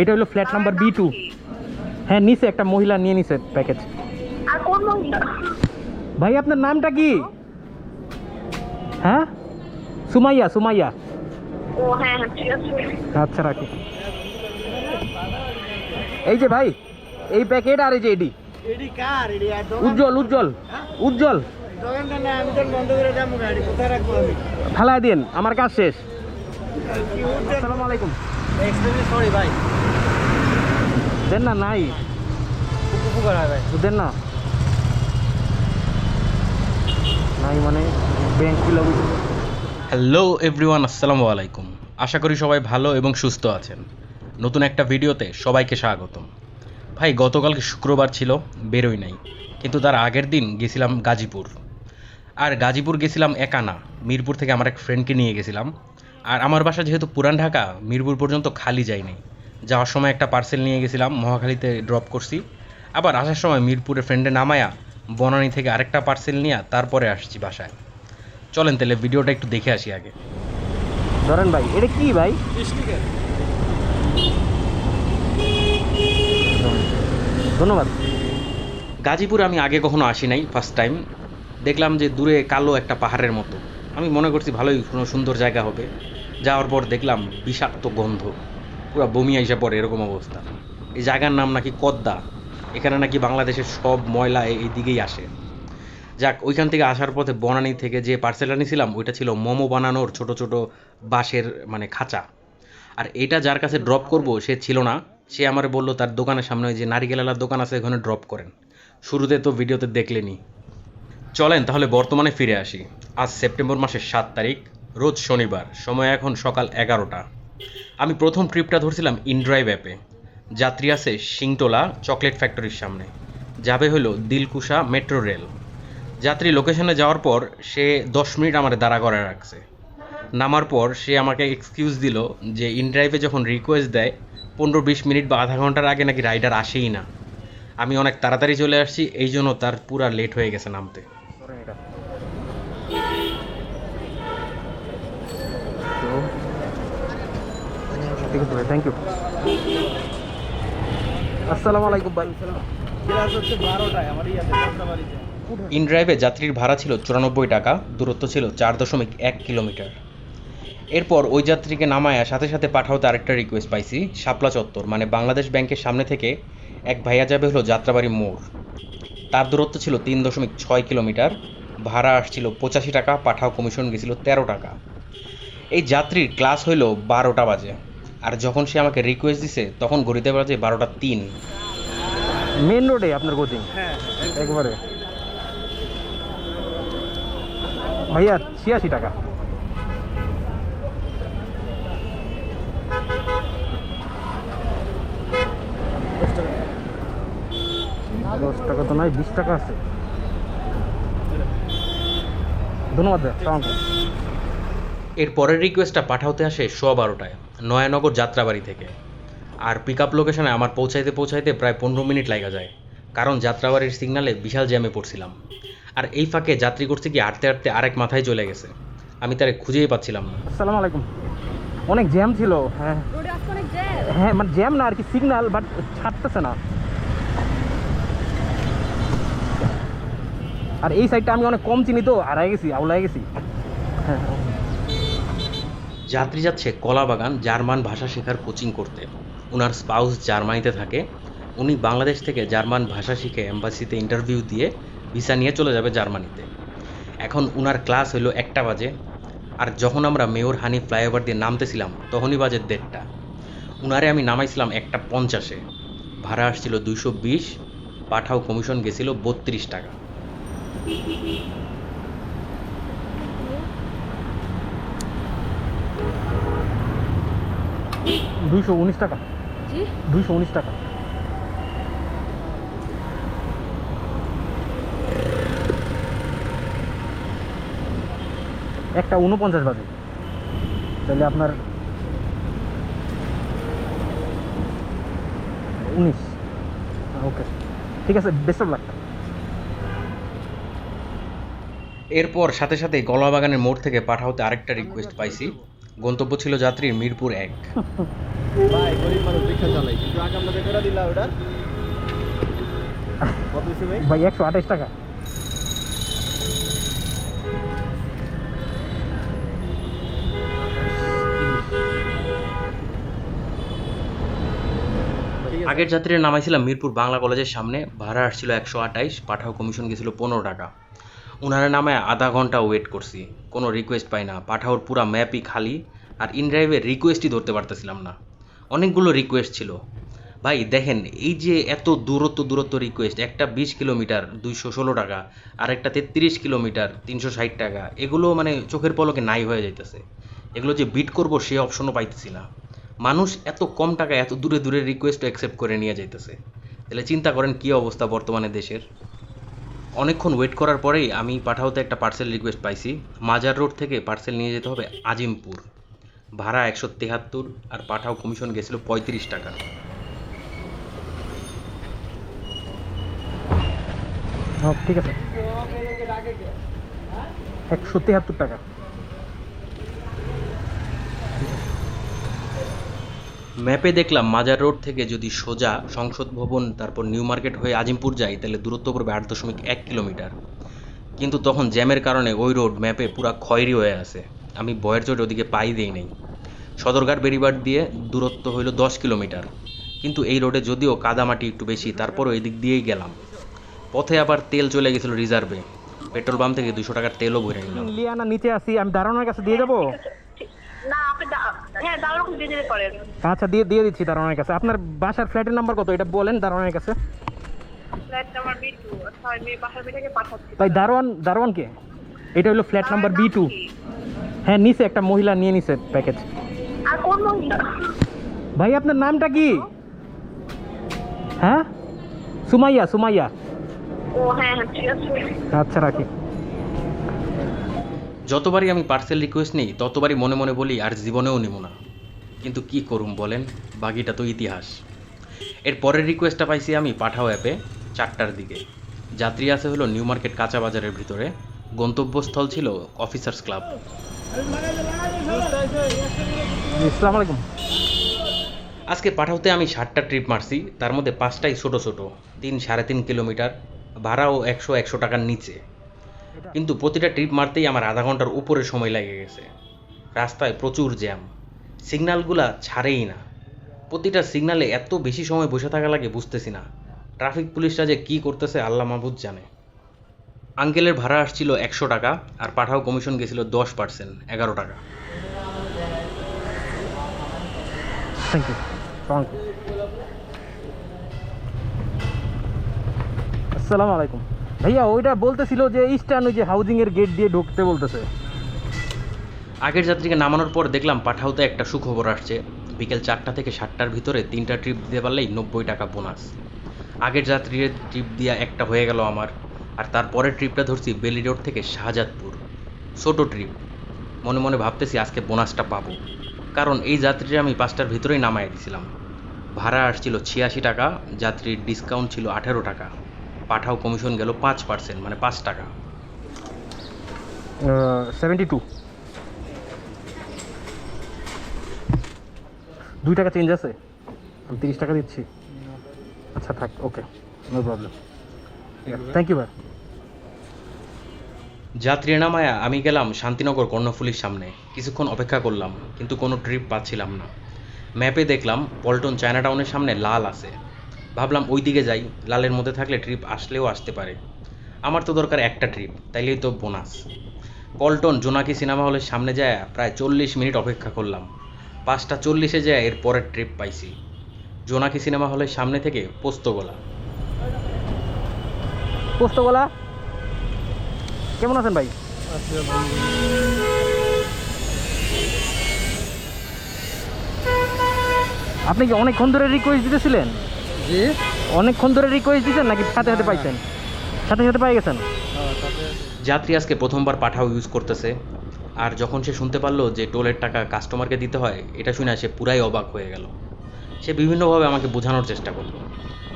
এটা হলো flat number B two হ্যাঁ নিচে একটা মহিলা নিয়ে নিছে প্যাকেজ আর কোন মহিলা? ভাই আপনার নামটা কি? হ্যাঁ? সুমাইয়া সুমাইয়া। ও হ্যাঁ হ্যাঁ ঠিক আছে। আচ্ছা রাখি। এই যে ভাই এই প্যাকেট আর এই যে এডি এডি কার? এডি উজ্জ্বল উজ্জ্বল উজ্জ্বল। রাখব আমি? ফালাই দিন আমার কাজ শেষ। আসসালামু আলাইকুম। সরি ভাই দেন না নাই। উপকার হয় ভাই দেন না। নাই মানে ব্যাংক খুলে হ্যালো এভরিওয়ান আসসালামু আলাইকুম। আশা করি সবাই ভালো এবং সুস্থ আছেন। নতুন একটা ভিডিওতে সবাইকে স্বাগতম। ভাই গতকালকে শুক্রবার ছিল বেরোই নাই। কিন্তু তার আগের দিন গেছিলাম গাজীপুর। আর গাজীপুর গেছিলাম একা না। মিরপুর থেকে আমার এক ফ্রেন্ডকে নিয়ে গেছিলাম। আর আমার বাসা যেহেতু পুরান ঢাকা মিরপুর পর্যন্ত খালি যায়নি। যাওয়ার সময় একটা পার্সেল নিয়ে গেছিলাম মহাখালীতে ড্রপ করছি। আবার আসার সময় মিরপুরে ফ্রেন্ডে নামায়া বনানী থেকে আরেকটা পার্সেল নিয়ে তারপরে আসছি বাসায়। চলেন তাহলে ভিডিওটা একটু দেখে আসি আগে। ধরেন ভাই এটা কি ভাই? ধন্যবাদ। গাজীপুর আমি আগে কখনো আসি নাই ফার্স্ট টাইম দেখলাম যে দূরে কালো একটা পাহাড়ের মতো। আমি মনে করছি ভালোই কোনো সুন্দর জায়গা হবে। যাওয়ার পর দেখলাম বিষাক্ত গন্ধ। পুরো বমি আইসা পড়ে এরকম অবস্থা। এই জায়গার নাম নাকি কদ্দা। এখানে নাকি বাংলাদেশের সব ময়লা এই- দিকেই আসে। যাক, ওইখান থেকে আসার পথে বনানী থেকে যে পার্সেলটা নিয়েছিলাম, ওইটা ছিল মোমো বানানোর ছোট ছোট বাঁশের মানে খাঁচা। আর এটা যার কাছে ড্রপ করব সে ছিল না। সে আমার বলল, তার দোকানের সামনে যে নারিকেলার দোকান আছে, ওখানে ড্রপ করেন। শুরুতে তো ভিডিওতে দেখলেনি। চলেন তাহলে বর্তমানে ফিরে আসি। আজ সেপ্টেম্বর মাসের সাত তারিখ, রোজ শনিবার, সময় এখন সকাল এগারোটা। আমি প্রথম ট্রিপটা ধরছিলাম ইনড্রাইভ অ্যাপে। যাত্রী আছে সিংটোলা চকলেট ফ্যাক্টরির সামনে। যাবে হলো দিলকুশা মেট্রো রেল। যাত্রী লোকেশনে যাওয়ার পর সে দশ মিনিট আমার দাঁড়া করে রাখছে। নামার পর সে আমাকে এক্সকিউজ দিল যে ইনড্রাইভে যখন রিকোয়েস্ট দেয়, পনেরো বিশ মিনিট বা আধা ঘণ্টার আগে নাকি রাইডার আসেই না। আমি অনেক তাড়াতাড়ি চলে আসছি, এই জন্য তার পুরা লেট হয়ে গেছে নামতে ধরেন এটা ঠিক আছে ভাই থ্যাংক ইউ আসসালামু আলাইকুম ভাই। ইনড্রাইভে যাত্রীর ভাড়া ছিল চুরানব্বই টাকা দূরত্ব ছিল চার দশমিক এক কিলোমিটার। এরপর ওই যাত্রীকে নামায়া সাথে সাথে পাঠাওতে আরেকটা রিকোয়েস্ট পাইছি শাপলা চত্বর মানে বাংলাদেশ ব্যাংকের সামনে থেকে এক ভাইয়া যাবে হলো যাত্রাবাড়ি মোড়। তার দূরত্ব ছিল তিন দশমিক ছয় কিলোমিটার ভাড়া আসছিল পঁচাশি টাকা পাঠাও কমিশন গেছিল তেরো টাকা। এই যাত্রীর ক্লাস হইল বারোটা বাজে। আর যখন সে আমাকে রিকোয়েস্ট দিছে তখন ঘড়িতে বাজে বারোটা তিন। মেন রোডে আপনার কোচিং হ্যাঁ। একবারে। ভাইয়া ছিয়াশি টাকা। দশ টাকা তো নয় বিশ টাকা আছে। ধন্যবাদ এর পরের রিকোয়েস্টটা পাঠাতে আসে সোয়া বারোটায়। নয়ানগর যাত্রাবাড়ি থেকে। আর পিক আপ লোকেশনে আমার পৌঁছাইতে পৌঁছাইতে প্রায় পনেরো মিনিট লাগা যায়। কারণ যাত্রাবাড়ির সিগনালে বিশাল জ্যামে পড়ছিলাম। আর এই ফাঁকে যাত্রী করছে কি হাঁটতে হাঁটতে আরেক মাথায় চলে গেছে। আমি তারে খুঁজেই পাচ্ছিলাম না। আসসালামু আলাইকুম। অনেক জ্যাম ছিল। হ্যাঁ। অনেক হ্যাঁ মানে জ্যাম না আর কি সিগনাল বাট ছাড়তেছে না। আর এই সাইডটা আমি অনেক কম চিনি তো হারাই গেছি আউলাই গেছি। হ্যাঁ। যাত্রী যাচ্ছে কলাবাগান জার্মান ভাষা শেখার কোচিং করতে। ওনার স্পাউস জার্মানিতে থাকে। উনি বাংলাদেশ থেকে জার্মান ভাষা শিখে এম্বাসিতে ইন্টারভিউ দিয়ে ভিসা নিয়ে চলে যাবে জার্মানিতে। এখন উনার ক্লাস হলো একটা বাজে। আর যখন আমরা মেয়র হানি ফ্লাইওভার দিয়ে নামতেছিলাম, তখনই বাজে দেড়টা। উনারে আমি নামাইছিলাম একটা পঞ্চাশে। ভাড়া আসছিল দুইশো বিশ, পাঠাও কমিশন গেছিল বত্রিশ টাকা। দুইশো উনিশ টাকা। দুইশো উনিশ টাকা। একটা উনপঞ্চাশ বাজে। তাহলে আপনার উনিশ। ওকে ঠিক আছে বেস্ট অফ লাক এরপর সাথে সাথে গলাবাগানের মোড় থেকে পাঠাওতে আরেকটা রিকোয়েস্ট পাইছি। গন্তব্য ছিল যাত্রীর মিরপুর এক। ভাই গরিব মানুষ রিক্সা চালাই কিন্তু আগে আমরা করে দিলা ওটা? কত ভাই? ভাই একশো আঠাশ টাকা। আগের যাত্রীরা নামাইছিলাম মিরপুর বাংলা কলেজের সামনে। ভাড়া আসছিল একশো আঠাইশ পাঠাও কমিশন গেছিল পনেরো টাকা। ওনারা নামায় আধা ঘণ্টা ওয়েট করছি। কোনো রিকোয়েস্ট পাই না। পাঠাওর পুরা ম্যাপই খালি। আর ইনড্রাইভের রিকোয়েস্টই ধরতে পারতেছিলাম না। অনেকগুলো রিকোয়েস্ট ছিল। ভাই, দেখেন, এই যে এত দূরত্ব দূরত্ব রিকোয়েস্ট একটা বিশ কিলোমিটার দুইশো ষোলো টাকা, আর একটা তেত্রিশ কিলোমিটার তিনশো ষাট টাকা, এগুলো মানে চোখের পলকে নাই হয়ে যাইতেছে। এগুলো যে বিট করব, সে অপশনও পাইতেছি না। মানুষ এত কম টাকা, এত দূরে দূরে রিকোয়েস্ট অ্যাকসেপ্ট করে নিয়ে যাইতেছে। তাহলে চিন্তা করেন কী অবস্থা বর্তমানে দেশের? অনেকক্ষণ ওয়েট করার পরেই আমি পাঠাওতে একটা পার্সেল রিকোয়েস্ট পাইছি। মাজার রোড থেকে পার্সেল নিয়ে যেতে হবে আজিমপুর। ভাড়া একশো তেহাত্তর আর পাঠাও কমিশন গেছিল পঁয়ত্রিশ টাকা। হ্যাঁ ঠিক আছে। একশো তেহাত্তর টাকা। ম্যাপে দেখলাম মাজার রোড থেকে যদি সোজা সংসদ ভবন তারপর নিউ মার্কেট হয়ে আজিমপুর যাই তাহলে দূরত্ব পড়বে আট দশমিক এক কিলোমিটার। কিন্তু তখন জ্যামের কারণে ওই রোড ম্যাপে পুরা খয়েরি হয়ে আছে। আমি বয়ের চোট ওদিকে পাই দিই নেই। সদরঘাট বেরিবাট দিয়ে দূরত্ব হইল দশ কিলোমিটার। কিন্তু এই রোডে যদিও কাদামাটি একটু বেশি তারপরও এদিক দিয়েই গেলাম। পথে আবার তেল চলে গেছিল রিজার্ভে। পেট্রোল পাম্প থেকে দুশো টাকার তেলও ভরে নিলাম। লিয়ানা নিচে আসি আমি দারোয়ানের কাছে দিয়ে যাব? হ্যাঁ আচ্ছা দিয়ে দিয়ে দিচ্ছি দারোয়ানের কাছে। আপনার বাসার ফ্ল্যাটের নাম্বার কত? এটা বলেন দারোয়ানের কাছে। ভাই দারোয়ান দারোয়ান কে এটা হলো ফ্ল্যাট নাম্বার বি টু। হ্যাঁ নিচে একটা মহিলা নিয়ে নিছে প্যাকেজ আর কোন মহিলা? ভাই আপনার নামটা কি? হ্যাঁ? সুমাইয়া সুমাইয়া। ও হ্যাঁ হ্যাঁ ঠিক আছে। আচ্ছা রাখি। যতবারই আমি পার্সেল রিকোয়েস্ট নিই ততবারই মনে মনে বলি আর জীবনেও নেব না। কিন্তু কি করুম বলেন? বাকিটা তো ইতিহাস। এর পরের রিকোয়েস্টটা পাইছি আমি পাঠাও অ্যাপে চারটার দিকে। যাত্রী আছে হলো নিউ মার্কেট কাঁচা বাজারের ভিতরে। গন্তব্যস্থল ছিল অফিসার্স ক্লাব আজকে পাঠাওতে আমি ষাটটা ট্রিপ মারছি, তার মধ্যে পাঁচটাই ছোট ছোট। তিন সাড়ে তিন কিলোমিটার ভাড়াও একশো একশো টাকার নিচে। কিন্তু প্রতিটা ট্রিপ মারতেই আমার আধা ঘণ্টার উপরে সময় লেগে গেছে। রাস্তায় প্রচুর জ্যাম সিগন্যালগুলা ছাড়েই না। প্রতিটা সিগনালে এত বেশি সময় বসে থাকা লাগে, বুঝতেছি না। ট্রাফিক পুলিশরা যে কী করতেছে, আল্লাহ মাহবুদ জানে। আঙ্কেলের ভাড়া আসছিল একশো টাকা আর পাঠাও কমিশন গেছিল দশ পার্সেন্ট এগারো টাকা। থ্যাংক ইউ আসসালামু আলাইকুম। ভাইয়া ওইটা বলতেছিল যে ইস্টার্ন ওই যে হাউজিং এর গেট দিয়ে ঢুকতে বলতেছে। আগের যাত্রীকে নামানোর পর দেখলাম পাঠাওতে একটা সুখবর আসছে। বিকেল চারটা থেকে সাতটার ভিতরে তিনটা ট্রিপ দিতে পারলেই নব্বই টাকা বোনাস। আগের যাত্রীর ট্রিপ দিয়া একটা হয়ে গেল আমার। আর তারপরের ট্রিপটা ধরছি বেলি রোড থেকে শাহজাদপুর। ছোট ট্রিপ। মনে মনে ভাবতেছি আজকে বোনাসটা পাবো। কারণ এই যাত্রীরা আমি পাঁচটার ভিতরেই নামাই দিয়েছিলাম ভাড়া আসছিল ছিয়াশি টাকা, যাত্রীর ডিসকাউন্ট ছিল আঠেরো টাকা। পাঠাও কমিশন গেল পাঁচ পার্সেন্ট মানে পাঁচ টাকা। সেভেন্টি টু দুই টাকা চেঞ্জ আছে? আমি তিরিশ টাকা দিচ্ছি। আচ্ছা থাক okay no problem thank you ভাই যাত্রী নামায়া, আমি গেলাম শান্তিনগর কর্ণফুলির সামনে। কিছুক্ষণ অপেক্ষা করলাম, কিন্তু কোনো ট্রিপ পাচ্ছিলাম না। ম্যাপে দেখলাম, পল্টন চায়না টাউনের সামনে লাল আছে। ভাবলাম ওই দিকে যাই, লালের মধ্যে থাকলে ট্রিপ আসলেও আসতে পারে। আমার তো দরকার একটা ট্রিপ তাইলেই তো বোনাস পল্টন জোনাকি সিনেমা হলের সামনে যায় প্রায় চল্লিশ মিনিট অপেক্ষা করলাম। পাঁচটা চল্লিশে যায় এর পরের ট্রিপ পাইছি। জোনাকি সিনেমা হলের সামনে থেকে পোস্তগোলা পোস্তগোলা কেমন আছেন ভাই? আপনি কি অনেকক্ষণ ধরে রিকোয়েস্ট দিতেছিলেন? জি। অনেকক্ষণ ধরে রিকোয়েস্ট দিচ্ছেন নাকি সাথে সাথে পাইছেন? সাথে সাথে পাই গেছেন? যাত্রী আজকে প্রথমবার পাঠাও ইউজ করতেছে। আর যখন সে শুনতে পারল যে টোলের টাকা কাস্টমারকে দিতে হয় এটা শুনে সে পুরাই অবাক হয়ে গেল। সে বিভিন্নভাবে আমাকে বোঝানোর চেষ্টা করল।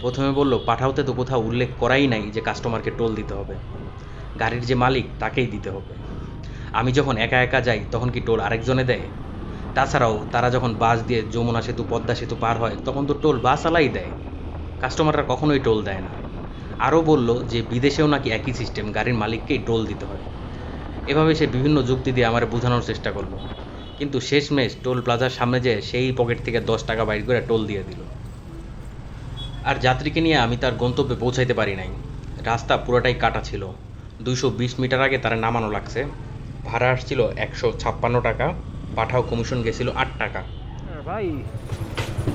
প্রথমে বলল, পাঠাওতে তো কোথাও উল্লেখ করাই নাই যে কাস্টমারকে টোল দিতে হবে। গাড়ির যে মালিক, তাকেই দিতে হবে। আমি যখন একা একা যাই, তখন কি টোল আরেকজনে দেয়? তাছাড়াও, তারা যখন বাস দিয়ে যমুনা সেতু, পদ্মা সেতু পার হয়, তখন তো টোল বাস আলাই দেয়। কাস্টমাররা কখনোই টোল দেয় না। আরও বলল যে, বিদেশেও নাকি একই সিস্টেম গাড়ির মালিককেই টোল দিতে হয়। এভাবে সে বিভিন্ন যুক্তি দিয়ে আমার বোঝানোর চেষ্টা করল। কিন্তু শেষমেশ টোল প্লাজার সামনে যেয়ে, সেই পকেট থেকে দশ টাকা বাইর করে টোল দিয়ে দিল। আর যাত্রীকে নিয়ে আমি তার গন্তব্যে পৌঁছাইতে পারি নাই। রাস্তা পুরোটাই কাটা ছিল। দুইশো বিশ মিটার আগে তারা নামানো লাগছে। ভাড়া আসছিল একশো ছাপ্পান্ন টাকা, পাঠাও কমিশন গেছিল আট টাকা। ভাই,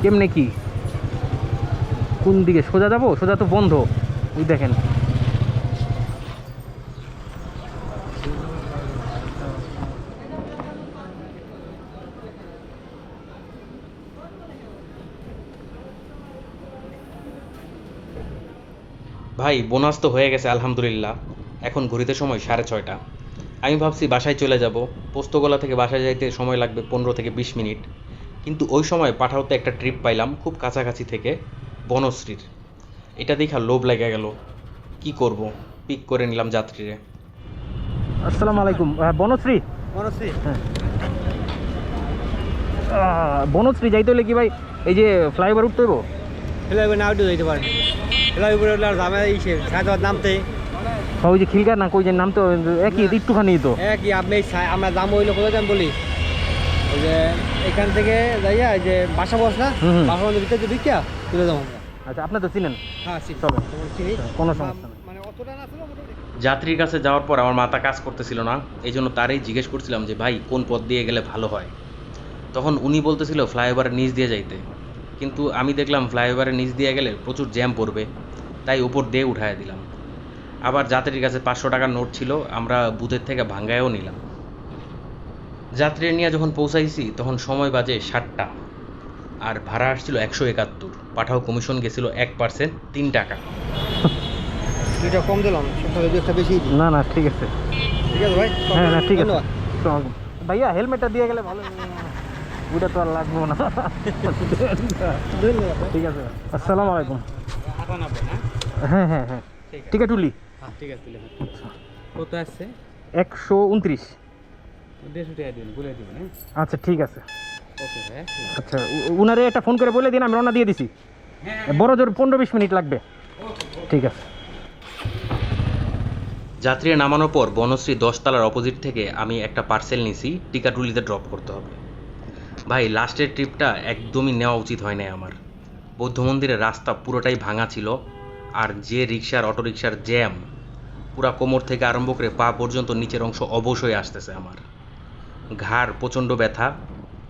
কেমনে কি? কোন দিকে, সোজা যাব? সোজা তো বন্ধ। ওই দেখেন। ভাই বোনাস তো হয়ে গেছে আলহামদুলিল্লাহ। এখন ঘড়িতে সময় সাড়ে ছয়টা। আমি ভাবছি বাসায় চলে যাব। পোস্তগোলা থেকে বাসায় যাইতে সময় লাগবে পনেরো থেকে বিশ মিনিট। কিন্তু ওই সময় পাঠাওতে একটা ট্রিপ পাইলাম খুব কাছাকাছি থেকে বনশ্রীর। এটা দেখা লোভ লেগে গেল। কি করব? পিক করে নিলাম যাত্রীরে। আসসালামু আলাইকুম। হ্যাঁ, বনশ্রী? মনশ্রী বনশ্রী যাইতে হলে কি ভাই এই যে ফ্লাইওভার উঠতে হইব? ফেলাইবে না উঠে যেতে পারেন ফেলাইবে উঠলে আর জামে ইসে সাইড নামতে। বা ওই যে খিলগার না কই যে নাম তো একই একটুখানি তো। একই আপনি আমরা যাব হইল কোথায় যাম বলি? ওই যে এখান থেকে যাইয়া এই যে বাসা বস না। বাসা বন্ধ ভিতরে যে ঢুকিয়া তুলে যাব আচ্ছা আপনি তো চিনেন? হ্যাঁ চিনি। চলো। চিনি? কোনো সমস্যা নেই। মানে অতটা না ছিল যাত্রীর কাছে যাওয়ার পর আমার মাথা কাজ করতেছিল না। এই জন্য তারই জিজ্ঞেস করছিলাম যে ভাই কোন পথ দিয়ে গেলে ভালো হয়? তখন উনি বলতেছিল ফ্লাইওভারের নিচ দিয়ে যাইতে। কিন্তু আমি দেখলাম ফ্লাইওভারের নিচ দিয়ে গেলে প্রচুর জ্যাম পড়বে। তাই উপর দিয়ে উঠায় দিলাম। আবার যাত্রীর কাছে পাঁচশো টাকার নোট ছিল আমরা বুথের থেকে ভাঙ্গায়ও নিলাম। যাত্রী নিয়ে যখন পৌঁছাইছি তখন সময় বাজে ষাটটা আর ভাড়া আসছিল একশো একাত্তর। পাঠাও কমিশন গেছিল এক পার্সেন্ট তিন টাকা। দুইটা কম দিলাম একটা বেশি না না ঠিক আছে। ঠিক আছে ভাই হ্যাঁ না ঠিক আছে। ভাইয়া হেলমেটটা দিয়ে গেলে ভালো। ওইটা তো আর লাগবো না। ঠিক আছে আসসালামু আলাইকুম। হ্যাঁ হ্যাঁ হ্যাঁ। ঠিক আছে। টিকা হ্যাঁ ঠিক কত আসছে? একশো উনত্রিশ। দেড়শো টাকা দিন বলে দিবেন হ্যাঁ? আচ্ছা ঠিক আছে। ওকে ভাই আচ্ছা উনারে একটা ফোন করে বলে দিন আমি রওনা দিয়ে দিছি। বড় জোর পনেরো বিশ মিনিট লাগবে। ঠিক আছে। যাত্রী নামানোর পর বনশ্রী দশতলার অপোজিট থেকে আমি একটা পার্সেল নিছি টিকাটুলিতে ড্রপ করতে হবে। ভাই লাস্টের ট্রিপটা একদমই নেওয়া উচিত হয় নাই আমার। বৌদ্ধ মন্দিরের রাস্তা পুরোটাই ভাঙা ছিল আর যে রিক্সার অটো রিক্সার জ্যাম পুরা কোমর থেকে আরম্ভ করে পা পর্যন্ত নিচের অংশ অবশ হয়ে আসতেছে আমার। ঘাড় প্রচণ্ড ব্যথা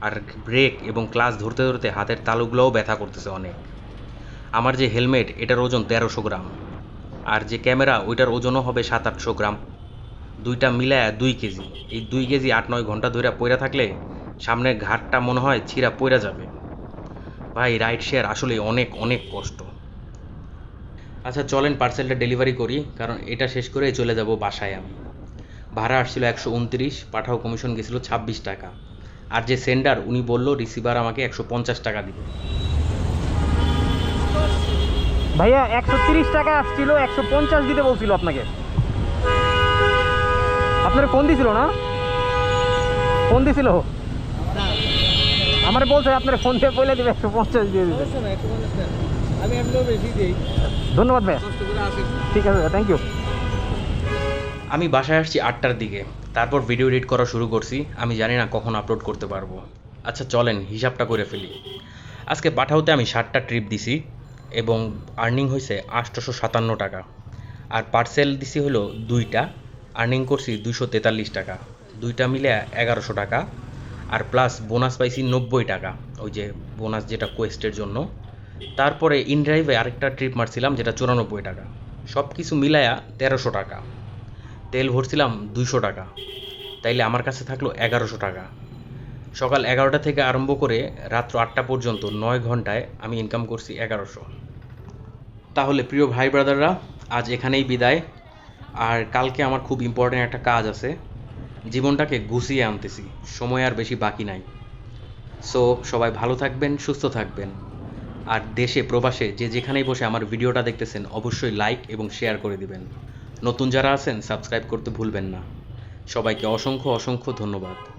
আর ব্রেক এবং ক্লাস ধরতে ধরতে হাতের তালুগুলোও ব্যথা করতেছে অনেক। আমার যে হেলমেট, এটার ওজন তেরোশো গ্রাম আর যে ক্যামেরা, ওইটার ওজনও হবে সাত আটশো গ্রাম। দুইটা মিলায় দুই কেজি। এই দুই কেজি আট নয় ঘণ্টা ধরে পইরা থাকলে সামনের ঘাটটা মনে হয় ছিঁড়া পইরা যাবে। ভাই, রাইড শেয়ার আসলে অনেক অনেক কষ্ট। আচ্ছা চলেন পার্সেলটা ডেলিভারি করি, কারণ এটা শেষ করে চলে যাব বাসায় আমি। ভাড়া আসছিল একশো উনত্রিশ, পাঠাও কমিশন গেছিল ছাব্বিশ টাকা। আর যে সেন্ডার উনি বলল রিসিভার আমাকে একশো পঞ্চাশ টাকা দিবে। ভাইয়া, একশো তিরিশ টাকা আসছিল, একশো পঞ্চাশ দিতে বলছিল আপনাকে। আপনার ফোন দিছিল না? ফোন দিছিল? আমার বলছে আপনার ফোন দিয়ে বলে দিবে, একশো পঞ্চাশ দিয়ে দিবে। আমি এমনিও বেশি দিই। ধন্যবাদ আসি ঠিক আছে থ্যাংক ইউ আমি বাসায় আসছি আটটার দিকে। তারপর ভিডিও এডিট করা শুরু করছি। আমি জানি না কখন আপলোড করতে পারব। আচ্ছা চলেন হিসাবটা করে ফেলি। আজকে পাঠাওতে আমি ষাটটা ট্রিপ দিছি এবং আর্নিং হয়েছে আটশোশো সাতান্ন টাকা। আর পার্সেল দিছি হলো দুইটা। আর্নিং করছি দুইশো তেতাল্লিশ টাকা। দুইটা মিলে এগারোশো টাকা। আর প্লাস বোনাস পাইছি নব্বই টাকা। ওই যে বোনাস যেটা কোয়েস্টের জন্য। তারপরে ইনড্রাইভে আরেকটা ট্রিপ মারছিলাম, যেটা চুরানব্বই টাকা। সব কিছু মিলায়া তেরোশো টাকা। তেল ভরছিলাম দুইশো টাকা। তাইলে আমার কাছে থাকল এগারোশো টাকা। সকাল এগারোটা থেকে আরম্ভ করে রাত্র আটটা পর্যন্ত নয় ঘন্টায় আমি ইনকাম করছি এগারোশো। তাহলে প্রিয় ভাই ব্রাদাররা, আজ এখানেই বিদায়। আর কালকে আমার খুব ইম্পর্ট্যান্ট একটা কাজ আছে। জীবনটাকে গুছিয়ে আনতেছি। সময় আর বেশি বাকি নাই। সো সবাই ভালো থাকবেন, সুস্থ থাকবেন। আর দেশে, প্রবাসে যে যেখানেই বসে আমার ভিডিওটা দেখতেছেন, অবশ্যই লাইক এবং শেয়ার করে দিবেন। নতুন যারা আছেন সাবস্ক্রাইব করতে ভুলবেন না। সবাইকে অসংখ্য অসংখ্য ধন্যবাদ।